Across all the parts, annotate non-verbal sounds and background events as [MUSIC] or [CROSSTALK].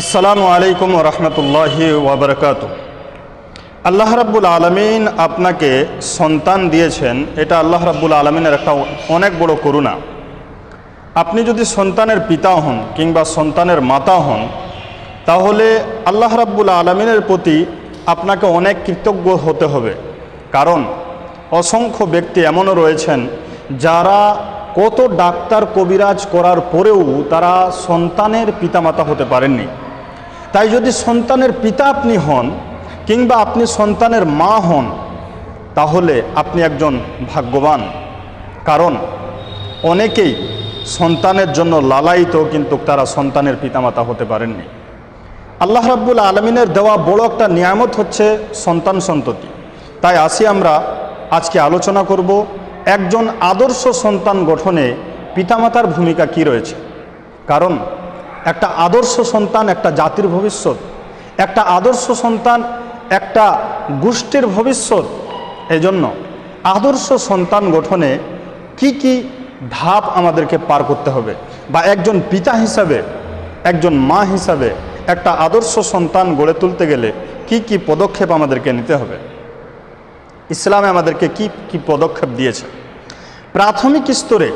আসসালামু আলাইকুম রহমতুল্লাহি ওবরকাত আল্লাহ রাব্বুল আলমিন আপনাকে সন্তান দিয়েছেন। এটা আল্লাহ রাব্বুল আলমিনের একটা অনেক বড় করুণা। আপনি যদি সন্তানের পিতা হন কিংবা সন্তানের মাতা হন, তাহলে আল্লাহ রাব্বুল আলমিনের প্রতি আপনাকে অনেক কৃতজ্ঞ হতে হবে। কারণ অসংখ্য ব্যক্তি এমনও রয়েছেন, যারা কত ডাক্তার কবিরাজ করার পরেও তারা সন্তানের পিতামাতা হতে পারেননি। তাই যদি সন্তানের পিতা আপনি হন কিংবা আপনি সন্তানের মা হন, তাহলে আপনি একজন ভাগ্যবান। কারণ অনেকেই সন্তানের জন্য লালায়িত, কিন্তু তারা সন্তানের পিতামাতা হতে পারেননি। আল্লাহ রাব্বুল আলমিনের দেওয়া বড় একটা নিয়ামত হচ্ছে সন্তান সন্ততি। তাই আসি আমরা আজকে আলোচনা করব একজন আদর্শ সন্তান গঠনে পিতামাতার ভূমিকা কি রয়েছে। কারণ একটা আদর্শ সন্তান, একটা জাতির ভবিষ্যৎ। একটা আদর্শ সন্তান, একটা গোষ্ঠীর ভবিষ্যৎ। এজন্য আদর্শ সন্তান গঠনে কি কি ধাপ আমাদেরকে পার করতে হবে? বা একজন পিতা হিসাবে, একজন মা হিসাবে একটা আদর্শ সন্তান গড়ে তুলতে গেলে কি কি পদক্ষেপ আমাদেরকে নিতে হবে? ইসলামে আমাদেরকে কি কি পদক্ষেপ দিয়েছে? প্রাথমিক স্তরে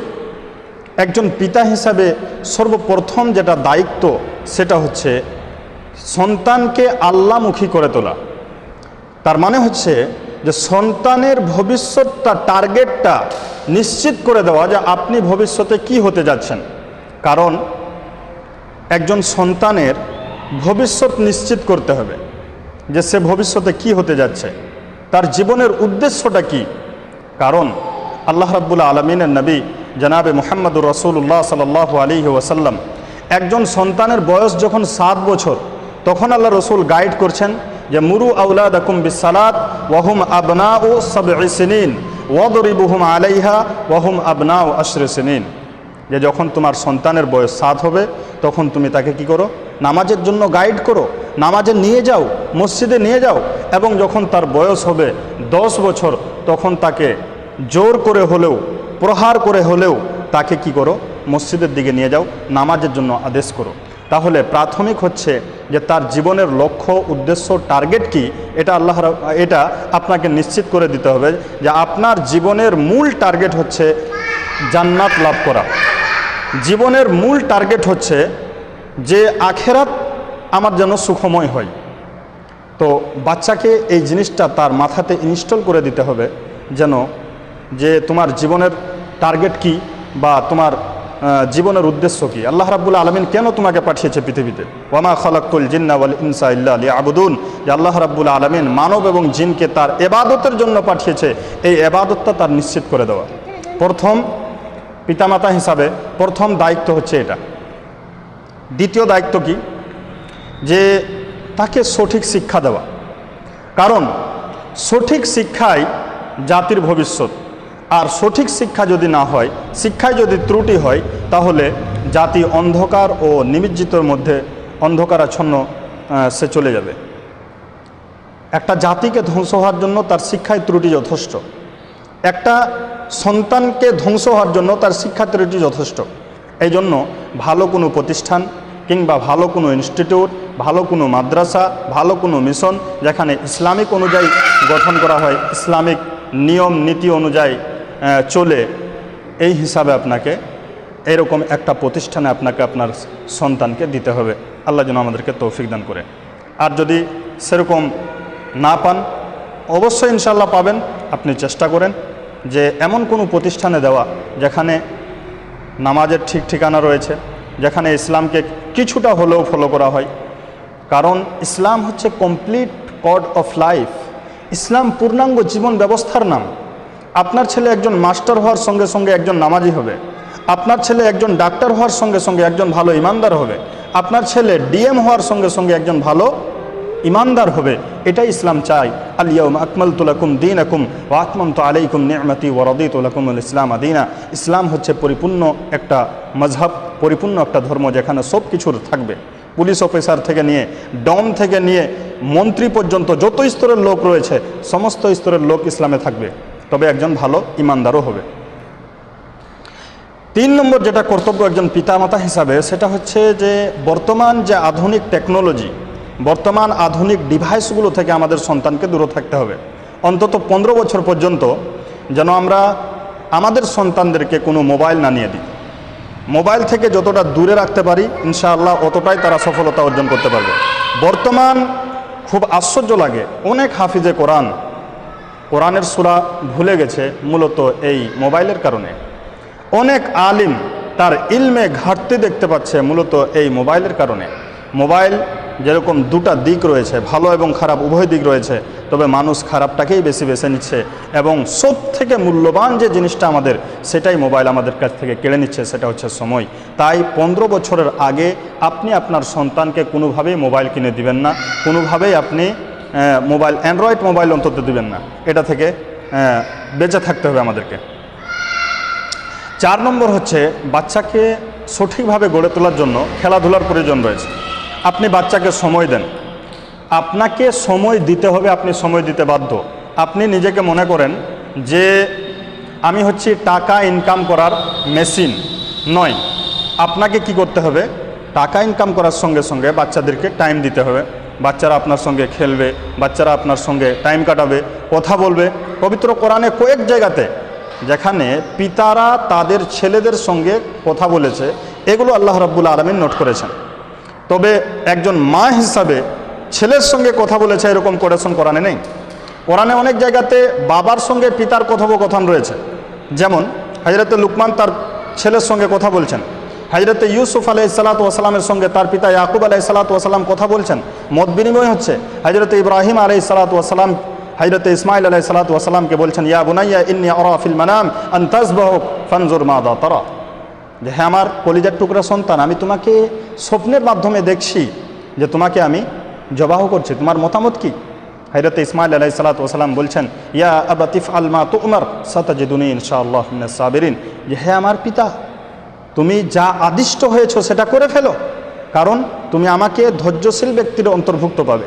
একজন পিতা হিসাবে সর্বপ্রথম যেটা দায়িত্ব, সেটা হচ্ছে সন্তানকে আল্লামুখী করে তোলা। তার মানে হচ্ছে যে সন্তানের ভবিষ্যৎটা, টার্গেটটা নিশ্চিত করে দেওয়া যে আপনি ভবিষ্যতে কি হতে যাচ্ছেন। কারণ একজন সন্তানের ভবিষ্যৎ নিশ্চিত করতে হবে যে সে ভবিষ্যতে কি হতে যাচ্ছে। তার জীবনের উদ্দেশ্যটা কি? কারণ আল্লাহ রাব্বুল আলমিনের নবী জনাবে মোহাম্মদুর রসুল্লাহ সাল আলী ওয়াসাল্লাম। একজন সন্তানের বয়স যখন সাত বছর, তখন আল্লাহ রসুল গাইড করছেন যে, মুরু আউলাদ আকুম বিসালাত ওয়াহুম আবনা ও সব সিনিন আলাইহা, ওয়াহুম আবনা ও আশরে যে, যখন তোমার সন্তানের বয়স সাত হবে, তখন তুমি তাকে কি করো? নামাজের জন্য গাইড করো। নামাজে নিয়ে যাও, মসজিদে নিয়ে যাও এবং যখন তার বয়স হবে দশ বছর, তখন তাকে জোর করে হলেও প্রহার করে হলেও তাকে কি করো? মসজিদের দিকে নিয়ে যাও, নামাজের জন্য আদেশ করো। তাহলে প্রাথমিক হচ্ছে যে তার জীবনের লক্ষ্য, উদ্দেশ্য, টার্গেট কি? এটা আল্লাহ এটা আপনাকে নিশ্চিত করে দিতে হবে যে আপনার জীবনের মূল টার্গেট হচ্ছে জান্নাত লাভ করা। জীবনের মূল টার্গেট হচ্ছে যে আখেরাত আমার যেন সুখময় হয়। তো বাচ্চাকে এই জিনিসটা তার মাথাতে ইনস্টল করে দিতে হবে যেন যে তোমার জীবনের টার্গেট কি বা তোমার জীবনের উদ্দেশ্য কি? আল্লাহ রাব্বুল আলমিন কেন তোমাকে পাঠিয়েছে পৃথিবীতে? ওয়ামা খালাক্তুল জিন্না ওয়াল ইনসা ইল্লা আবুদুন যে আল্লাহ রাব্বুল আলমিন মানব এবং জিনকে তার এবাদতের জন্য পাঠিয়েছে, এই এবাদতটা তার নিশ্চিত করে দেওয়া। প্রথম পিতামাতা হিসাবে প্রথম দায়িত্ব হচ্ছে এটা। দ্বিতীয় দায়িত্ব কি? যে তাকে সঠিক শিক্ষা দেওয়া। কারণ সঠিক শিক্ষাই জাতির ভবিষ্যৎ। আর সঠিক শিক্ষা যদি না হয়, শিক্ষায় যদি ত্রুটি হয়, তাহলে জাতি অন্ধকার ও নিমজ্জিতর মধ্যে অন্ধকারাচ্ছন্ন সে চলে যাবে। একটা জাতিকে ধ্বংস হওয়ার জন্য তার শিক্ষায় ত্রুটি যথেষ্ট। একটা সন্তানকে ধ্বংস হওয়ার জন্য তার শিক্ষা ত্রুটি যথেষ্ট। এই জন্য ভালো কোনো প্রতিষ্ঠান কিংবা ভালো কোনো ইনস্টিটিউট, ভালো কোনো মাদ্রাসা, ভালো কোনো মিশন, যেখানে ইসলামিক অনুযায়ী গঠন করা হয়, ইসলামিক নিয়ম, নীতি অনুযায়ী চলে এই হিসাবে আপনাকে, এরকম একটা প্রতিষ্ঠানে আপনাকে আপনার সন্তানকে দিতে হবে। আল্লাহ যেন আমাদেরকে তৌফিক দান করে। আর যদি সেরকম না পান, অবশ্যই ইনশাল্লাহ পাবেন। আপনি চেষ্টা করেন যে এমন কোনো প্রতিষ্ঠানে দেওয়া যেখানে নামাজের ঠিক ঠিকানা রয়েছে, যেখানে ইসলামকে কিছুটা হলেও ফলো করা হয়। কারণ ইসলাম হচ্ছে কমপ্লিট কড অফ লাইফ ইসলাম পূর্ণাঙ্গ জীবন ব্যবস্থার নাম। আপনার ছেলে একজন মাস্টার হওয়ার সঙ্গে সঙ্গে একজন নামাজি হবে। আপনার ছেলে একজন ডাক্তার হওয়ার সঙ্গে সঙ্গে একজন ভালো ইমানদার হবে। আপনার ছেলে ডিএম হওয়ার সঙ্গে সঙ্গে একজন ভালো ইমানদার হবে। এটাই ইসলাম চাই। আলিয়াউম আকমাল তুলাকুম দিন আকুম ও তো আলাইকুম নিয়মতি ওরদি তুলাকুমুল ইসলাম আদিনা ইসলাম হচ্ছে পরিপূর্ণ একটা মজহব পরিপূর্ণ একটা ধর্ম যেখানে সব কিছুর থাকবে। পুলিশ অফিসার থেকে নিয়ে, ডম থেকে নিয়ে, মন্ত্রী পর্যন্ত যত স্তরের লোক রয়েছে, সমস্ত স্তরের লোক ইসলামে থাকবে। তবে একজন ভালো ইমানদারও হবে। তিন নম্বর যেটা কর্তব্য একজন পিতামাতা হিসাবে, সেটা হচ্ছে যে বর্তমান যে আধুনিক টেকনোলজি বর্তমান আধুনিক ডিভাইসগুলো থেকে আমাদের সন্তানকে দূরে থাকতে হবে। অন্তত পনেরো বছর পর্যন্ত যেন আমরা আমাদের সন্তানদেরকে কোনো মোবাইল না নিয়ে দিই। মোবাইল থেকে যতটা দূরে রাখতে পারি, ইনশাআল্লাহ অতটাই তারা সফলতা অর্জন করতে পারবে। বর্তমান খুব আশ্চর্য লাগে, অনেক হাফিজে কোরআন কোরআনের সুরা ভুলে গেছে মূলত এই মোবাইলের কারণে। অনেক আলিম তার ইলমে ঘাটতি দেখতে পাচ্ছে মূলত এই মোবাইলের কারণে। মোবাইল যেরকম দুটা দিক রয়েছে, ভালো এবং খারাপ, উভয় দিক রয়েছে, তবে মানুষ খারাপটাকেই বেশি বেছে নিচ্ছে এবং সব থেকে মূল্যবান যে জিনিসটা আমাদের, সেটাই মোবাইল আমাদের কাছ থেকে কেড়ে নিচ্ছে, সেটা হচ্ছে সময়। তাই পনেরো বছরের আগে আপনি আপনার সন্তানকে কোনোভাবেই মোবাইল কিনে দিবেন না, কোনোভাবেই আপনি মোবাইল, অ্যান্ড্রয়েড মোবাইল অন্তত দিবেন না। এটা থেকে বেঁচে থাকতে হবে আমাদেরকে। চার নম্বর হচ্ছে, বাচ্চাকে সঠিকভাবে গড়ে তোলার জন্য খেলাধুলার প্রয়োজন রয়েছে। আপনি বাচ্চাকে সময় দেন। আপনাকে সময় দিতে হবে, আপনি সময় দিতে বাধ্য। আপনি নিজেকে মনে করেন যে, আমি হচ্ছি টাকা ইনকাম করার মেশিন, নয়। আপনাকে কি করতে হবে? টাকা ইনকাম করার সঙ্গে সঙ্গে বাচ্চাদেরকে টাইম দিতে হবে। বাচ্চারা আপনার সঙ্গে খেলবে, বাচ্চারা আপনার সঙ্গে টাইম কাটাবে, কথা বলবে। পবিত্র কোরআনে কয়েক জায়গাতে যেখানে পিতারা তাদের ছেলেদের সঙ্গে কথা বলেছে, এগুলো আল্লাহ রাব্বুল আলমিন নোট করেছেন। তবে একজন মা হিসাবে ছেলের সঙ্গে কথা বলেছে, এরকম কোরেশন কোরআনে নেই। কোরআনে অনেক জায়গাতে বাবার সঙ্গে পিতার কথোপকথন রয়েছে। যেমন হাজরতে লুকমান তার ছেলের সঙ্গে কথা বলছেন। হাজরতে ইউসুফ আলাই সালাত ওয়াসালামের সঙ্গে তার পিতা ইয়াকুব আলাই সালাত ওয়াসালাম কথা বলছেন। মত বিনিময় হচ্ছে, হাজরতে ইব্রাহিম আলাই সালাত ওয়াসালাম হাজরতে ইসমাইল আলাই সালাত ওয়াসালামকে বলছেন, ইয়া বুনাইয়া, ইন্নি আরাফিল মানাম আন্তাজবাহক ফানজুর মা দা তারা। যে হ্যাঁ আমার কলিজার টুকরা সন্তান, আমি তোমাকে স্বপ্নের মাধ্যমে দেখছি যে তোমাকে আমি জবাহ করছি। তোমার মতামত কি? হাইরত ইসমাইল আলাই সালাত ওসালাম বলছেন, ইয়া আবাতিফ আলমা তো উমার সাতাজিদুনি ইনশাআল্লাহ সাবেরিন। যে হ্যাঁ আমার পিতা তুমি যা আদিষ্ট হয়েছো সেটা করে ফেলো। কারণ তুমি আমাকে ধৈর্যশীল ব্যক্তির অন্তর্ভুক্ত পাবে।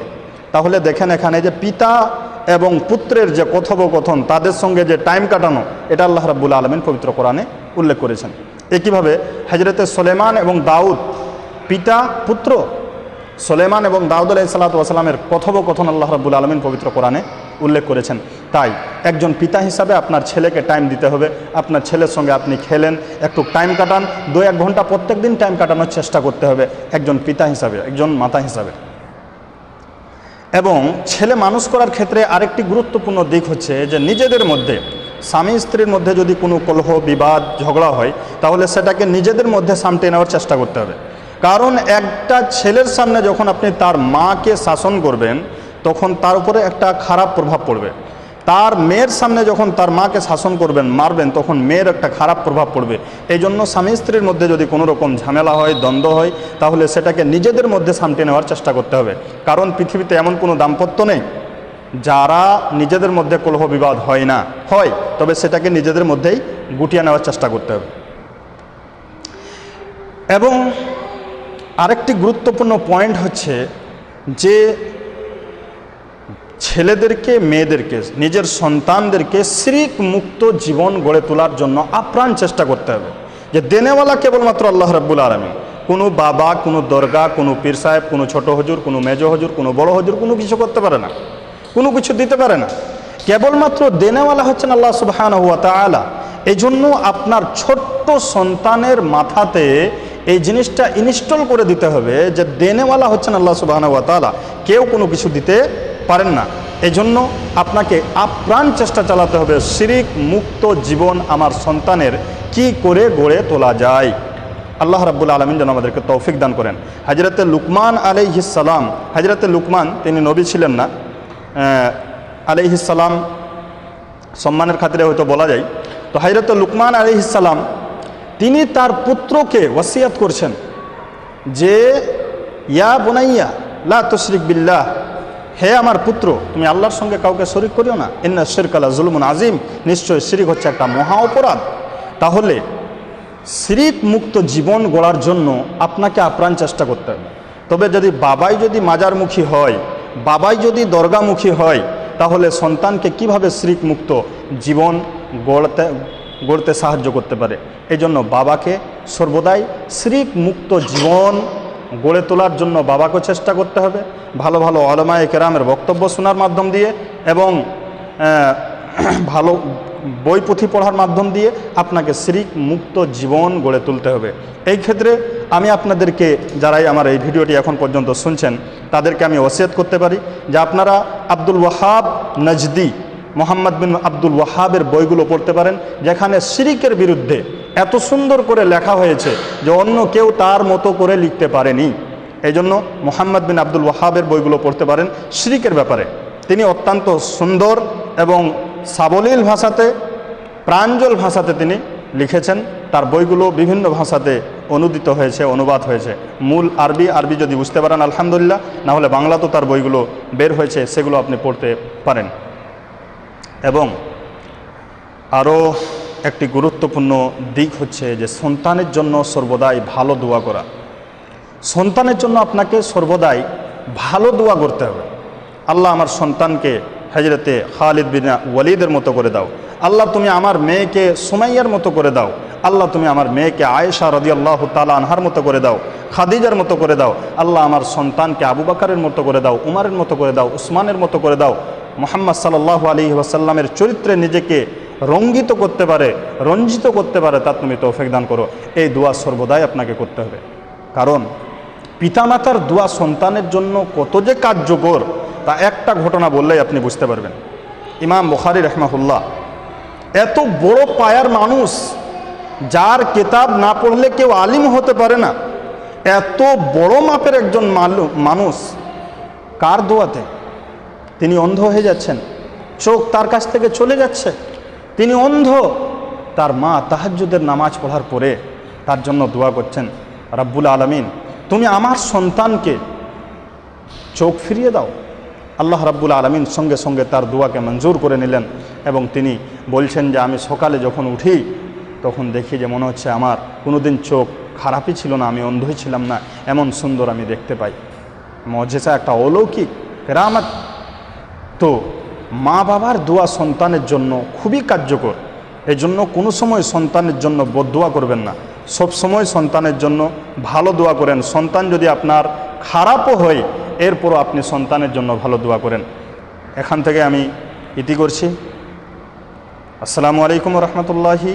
তাহলে দেখেন এখানে যে পিতা এবং পুত্রের যে কথোপকথন, তাদের সঙ্গে যে টাইম কাটানো, এটা আল্লাহ রাব্বুল আলমিন পবিত্র কোরআনে উল্লেখ করেছেন। একইভাবে হজরতে সোলেমান এবং দাউদ, পিতা, পুত্র সোলেমান এবং দাউদ আলাহ সাল্লাতু ওয়াসালামের কথোপকথন আল্লাহ রাব্বুল আলমিন পবিত্র কোরআনে উল্লেখ করেছেন। তাই একজন পিতা হিসাবে আপনার ছেলেকে টাইম দিতে হবে। আপনার ছেলের সঙ্গে আপনি খেলেন, একটু টাইম কাটান, দু এক ঘণ্টা প্রত্যেক দিন টাইম কাটানোর চেষ্টা করতে হবে একজন পিতা হিসাবে, একজন মাতা হিসাবে। এবং ছেলে মানুষ করার ক্ষেত্রে আরেকটি গুরুত্বপূর্ণ দিক হচ্ছে যে নিজেদের মধ্যে, স্বামী স্ত্রীর মধ্যে যদি কোনো কলহ, বিবাদ, ঝগড়া হয়, তাহলে সেটাকে নিজেদের মধ্যে সামটে নেওয়ার চেষ্টা করতে হবে। কারণ একটা ছেলের সামনে যখন আপনি তার মাকে শাসন করবেন তখন তার উপরে একটা খারাপ প্রভাব পড়বে। তার মেয়ের সামনে যখন তার মাকে শাসন করবেন, মারবেন, তখন মেয়ের একটা খারাপ প্রভাব পড়বে। এই জন্য স্বামী স্ত্রীর মধ্যে যদি কোনো রকম ঝামেলা হয়, দ্বন্দ্ব হয়, তাহলে সেটাকে নিজেদের মধ্যে সামটে নেওয়ার চেষ্টা করতে হবে। কারণ পৃথিবীতে এমন কোনো দাম্পত্য নেই যারা নিজেদের মধ্যে কলহ বিবাদ হয় না। হয়, তবে সেটাকে নিজেদের মধ্যেই গুটিয়ে নেওয়ার চেষ্টা করতে হবে। এবং আরেকটি গুরুত্বপূর্ণ পয়েন্ট হচ্ছে যে ছেলেদেরকে, মেয়েদেরকে, নিজের সন্তানদেরকে শ্রিক মুক্ত জীবন গড়ে তোলার জন্য আপ্রাণ চেষ্টা করতে হবে। যে দেনেওয়ালা কেবলমাত্র আল্লাহ রাব্বুল আলমী কোনো বাবা, কোনো দরগা, কোনো পীর সাহেব, কোনো ছোট হজুর, কোনো মেজ হজুর, কোনো বড় হজুর কোনো কিছু করতে পারে না, কোনো কিছু দিতে পারে না। কেবলমাত্র দেনেওয়ালা হচ্ছেন আল্লাহ সুবাহান হুয়া তালা এই জন্য আপনার ছোট্ট সন্তানের মাথাতে এই জিনিসটা ইনস্টল করে দিতে হবে যে দেনেওয়ালা হচ্ছেন আল্লাহ সুবাহান হুয়া তালা কেউ কোনো কিছু দিতে পারেন না। এই জন্য আপনাকে আপ্রাণ চেষ্টা চালাতে হবে। শিরিক মুক্ত জীবন আমার সন্তানের কি করে গড়ে তোলা যায়? আল্লাহ রাব্বুল আলমিন যেন আমাদেরকে তৌফিক দান করেন। হাজরতে লুকমান আলাইহিসালাম হাজরতে লুকমান, তিনি নবী ছিলেন না। আলাইহিসালাম সম্মানের খাতিরে হয়তো বলা যায়। তো হাজরতে লুকমান আলাইহিসালাম তিনি তার পুত্রকে ওয়াসিয়াত করছেন যে, ইয়া বোনাইয়া, লা তশরিক বিল্লাহ হে আমার পুত্র, তুমি আল্লাহর সঙ্গে কাউকে শরিক করিও না। ইন্না শিরকালা জুলমুন আজিম নিশ্চয় শিরিক হচ্ছে একটা মহা অপরাধ। তাহলে শিরিক মুক্ত জীবন গড়ার জন্য আপনাকে আপ্রাণ চেষ্টা করতে হবে। তবে যদি বাবাই যদি মাজারমুখী হয়, বাবাই যদি দরগামুখী হয়, তাহলে সন্তানকে কীভাবে শিরিক মুক্ত জীবন গড়তে গড়তে সাহায্য করতে পারে? এই জন্য বাবাকে সর্বদাই শ্রিক মুক্ত জীবন গড়ে তোলার জন্য বাবাকে চেষ্টা করতে হবে। ভালো ভালো অলমায় কেরামের বক্তব্য শোনার মাধ্যম দিয়ে এবং [CLEARS THROAT] ভালো বই পুঁথি পড়ার মাধ্যম দিয়ে আপনাকে শ্রিক মুক্ত জীবন গড়ে তুলতে হবে। এই ক্ষেত্রে আমি আপনাদেরকে, যারাই আমার এই ভিডিওটি এখন পর্যন্ত শুনছেন, তাদেরকে আমি ওসিয়ত করতে পারি যে আপনারা আব্দুল ওয়াহাব নজদি, মোহাম্মদ বিন আব্দুল ওয়াহাবের বইগুলো পড়তে পারেন, যেখানে শিরিকের বিরুদ্ধে এত সুন্দর করে লেখা হয়েছে যে অন্য কেউ তার মতো করে লিখতে পারেনি। এই জন্য মোহাম্মদ বিন আব্দুল ওয়াহাবের বইগুলো পড়তে পারেন শিরিকের ব্যাপারে। তিনি অত্যন্ত সুন্দর এবং সাবলীল ভাষাতে, প্রাঞ্জল ভাষাতে তিনি লিখেছেন। তার বইগুলো বিভিন্ন ভাষাতে অনুদিত হয়েছে, অনুবাদ হয়েছে। মূল আরবি আরবি যদি বুঝতে পারেন, আলহামদুলিল্লাহ, না হলে বাংলা তো তার বইগুলো বের হয়েছে, সেগুলো আপনি পড়তে পারেন। এবং আরও একটি গুরুত্বপূর্ণ দিক হচ্ছে যে সন্তানের জন্য সর্বদাই ভালো দোয়া করা। সন্তানের জন্য আপনাকে সর্বদাই ভালো দোয়া করতে হবে। আল্লাহ আমার সন্তানকে হজরতে খালিদ বিন ওয়ালিদের মতো করে দাও। আল্লাহ তুমি আমার মেয়েকে সুমাইয়ার মতো করে দাও। আল্লাহ তুমি আমার মেয়েকে আয়েশা রদি আল্লাহ তালা আনহার মতো করে দাও। খাদিজার মতো করে দাও। আল্লাহ আমার সন্তানকে আবু বাকারের মতো করে দাও, উমারের মতো করে দাও, উসমানের মতো করে দাও। মোহাম্মদ সাল্লাহ আলী ওয়াসাল্লামের চরিত্রে নিজেকে রঙ্গিত করতে পারে, রঞ্জিত করতে পারে তা তুমি তৌফিক দান করো। এই দোয়া সর্বদাই আপনাকে করতে হবে। কারণ পিতামাতার দোয়া সন্তানের জন্য কত যে কার্যকর, তা একটা ঘটনা বললেই আপনি বুঝতে পারবেন। ইমাম বুখারি রহমাহুল্লাহ, এত বড় পায়ার মানুষ, যার কেতাব না পড়লে কেউ আলিম হতে পারে না। এত বড় মাপের একজন মানুষ কার দোয়াতে? তিনি অন্ধ হয়ে যাচ্ছেন, চোখ তার কাছ থেকে চলে যাচ্ছে। তিনি অন্ধ। তার মা তাহাজ্জুদের নামাজ পড়ার পরে তার জন্য দোয়া করছেন, রাব্বুল আলমিন, তুমি আমার সন্তানকে চোখ ফিরিয়ে দাও। আল্লাহ রাব্বুল আলমিন সঙ্গে সঙ্গে তার দোয়াকে মঞ্জুর করে নিলেন এবং তিনি বলছেন যে, আমি সকালে যখন উঠি, তখন দেখি যে মনে হচ্ছে আমার কোনোদিন চোখ খারাপই ছিল না, আমি অন্ধই ছিলাম না, এমন সুন্দর আমি দেখতে পাই। মজেসা একটা অলৌকিক কেরামত। তো মা বাবার দোয়া সন্তানের জন্য খুবই কার্যকর। এজন্য জন্য কোনো সময় সন্তানের জন্য বদোয়া করবেন না। সব সময় সন্তানের জন্য ভালো দোয়া করেন। সন্তান যদি আপনার খারাপও হয়, এরপরও আপনি সন্তানের জন্য ভালো দোয়া করেন। এখান থেকে আমি ইতি করছি। আসসালামু আলাইকুম রহমতুল্লাহি।